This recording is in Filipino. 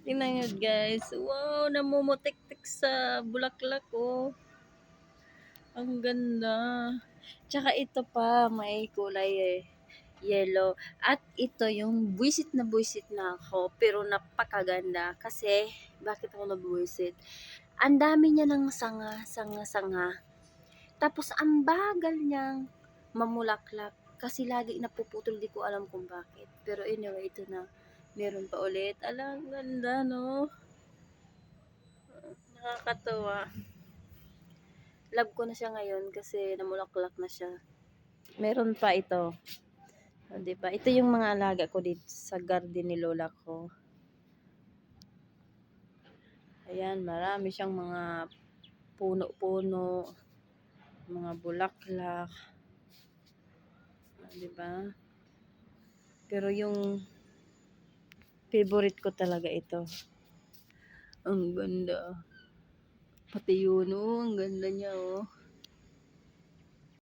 Tingnan nyo guys. Wow, namumutik-tik sa bulaklak oh. Ang ganda. Tsaka ito pa, may kulay eh, yellow. At ito yung buisit na buisit na ako. Pero napakaganda. Kasi, bakit ako nabuisit? Ang dami niya ng sanga, sanga, sanga. Tapos, ang bagal niyang mamulaklak. Kasi lagi napuputol, di ko alam kung bakit. Pero anyway, ito na. Meron pa ulit. Alang ganda, no? Nakakatawa. Love ko na siya ngayon kasi namulaklak na siya. Meron pa ito. O, di ba? Ito yung mga alaga ko dito sa garden ni lola ko. Ayan, marami siyang mga puno-puno, mga bulaklak. Di ba? Pero yung favorite ko talaga ito. Ang ganda. Pati yun, oh, ang ganda niya, oh.